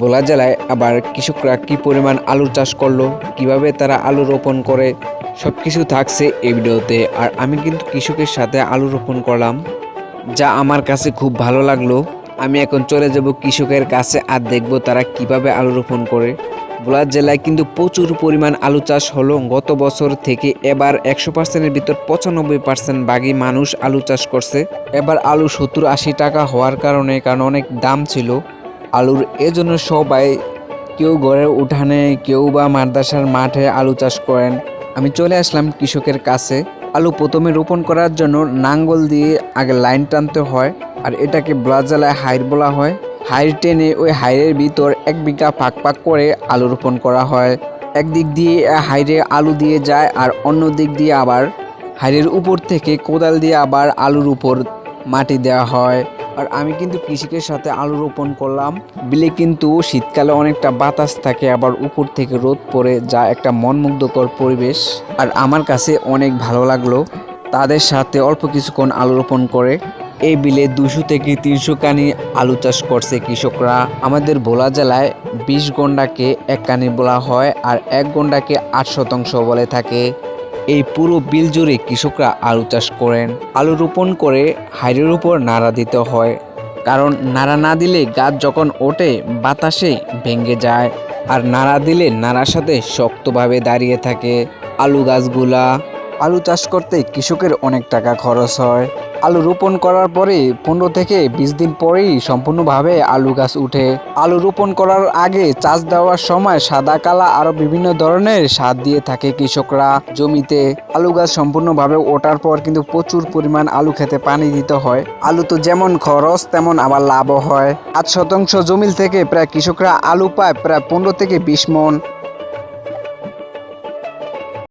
ভোলা জেলায় আবার কৃষকরা কি পরিমাণ আলু চাষ করল? কীভাবে তারা আলু রোপণ করে? সব কিছু থাকছে এই ভিডিওতে। আর আমি কিন্তু কৃষকের সাথে আলু রোপণ করলাম, যা আমার কাছে খুব ভালো লাগল। আমি এখন চলে যাব কৃষকের কাছে আর দেখব তারা কীভাবে আলু রোপণ করে। ভোলা জেলায় কিন্তু প্রচুর পরিমাণ আলু চাষ হলো। গত বছর থেকে এবার একশো পার্সেন্টের ভিতর পঁচানব্বই পার্সেন্ট বাগি মানুষ আলু চাষ করছে। এবার আলু সত্তর আশি টাকা হওয়ার কারণে, কারণ অনেক দাম ছিল। আলুর এজন্য সবাই কেউ ঘরের উঠানে, কেউ বা মাদ্রাসার মাঠে আলু চাষ করেন। আমি চলে আসলাম কৃষকের কাছে। আলু প্রথমে রোপণ করার জন্য নাঙ্গল দিয়ে আগে লাইন টানতে হয় আর এটাকে ব্লাড জ্বালায় হাইর বলা হয়। হাইর টেনে ওই হাইরের ভিতর এক বিঘা ফাঁক ফাঁক করে আলু রোপণ করা হয়। একদিক দিয়ে হাইরে আলু দিয়ে যায় আর অন্য দিক দিয়ে আবার। হাইরের উপর থেকে কোদাল দিয়ে আবার আলুর উপর মাটি দেওয়া হয়। আর আমি কিন্তু কৃষিকের সাথে আলু রোপণ করলাম। বিলে কিন্তু শীতকালে অনেকটা বাতাস থাকে, আবার উপর থেকে রোদ পড়ে যা একটা মনমুগ্ধকর পরিবেশ। আর আমার কাছে অনেক ভালো লাগল তাদের সাথে অল্প কিছুক্ষণ আলু রোপণ করে। এই বিলে দুশো থেকে তিনশো কানি আলু চাষ করছে কৃষকরা। আমাদের ভোলা জেলায় বিশ গন্ডাকে এক কানি বলা হয়, আর এক গন্ডাকে আট শতাংশ বলে থাকে। এই পুরো বিল জুড়ে কৃষকরা আলু চাষ করেন। আলু রোপণ করে হাইরের উপর নাড়া দিতে হয়। কারণ নাড়া না দিলে গাছ যখন ওঠে, বাতাসে ভেঙে যায়। আর নাড়া দিলে নাড়ার সাথে শক্তভাবে দাঁড়িয়ে থাকে আলু গাছগুলা। আলু চাষ করতে কৃষকের অনেক টাকা খরচ হয়। আলু রোপণ করার পরে পনেরো থেকে বিশ দিন পরেই সম্পূর্ণভাবে আলু গাছ উঠে। আলু রোপণ করার আগে চাষ দেওয়ার সময় সাদা, কালা আরও বিভিন্ন ধরনের সার দিয়ে থাকে কৃষকরা জমিতে। আলু গাছ সম্পূর্ণভাবে ওঠার পর কিন্তু প্রচুর পরিমাণ আলু খেতে পানি দিতে হয়। আলু তো যেমন খরচ, তেমন আবার লাভও হয়। আট শতাংশ জমিল থেকে প্রায় কৃষকরা আলু পায় প্রায় পনেরো থেকে বিশ মন।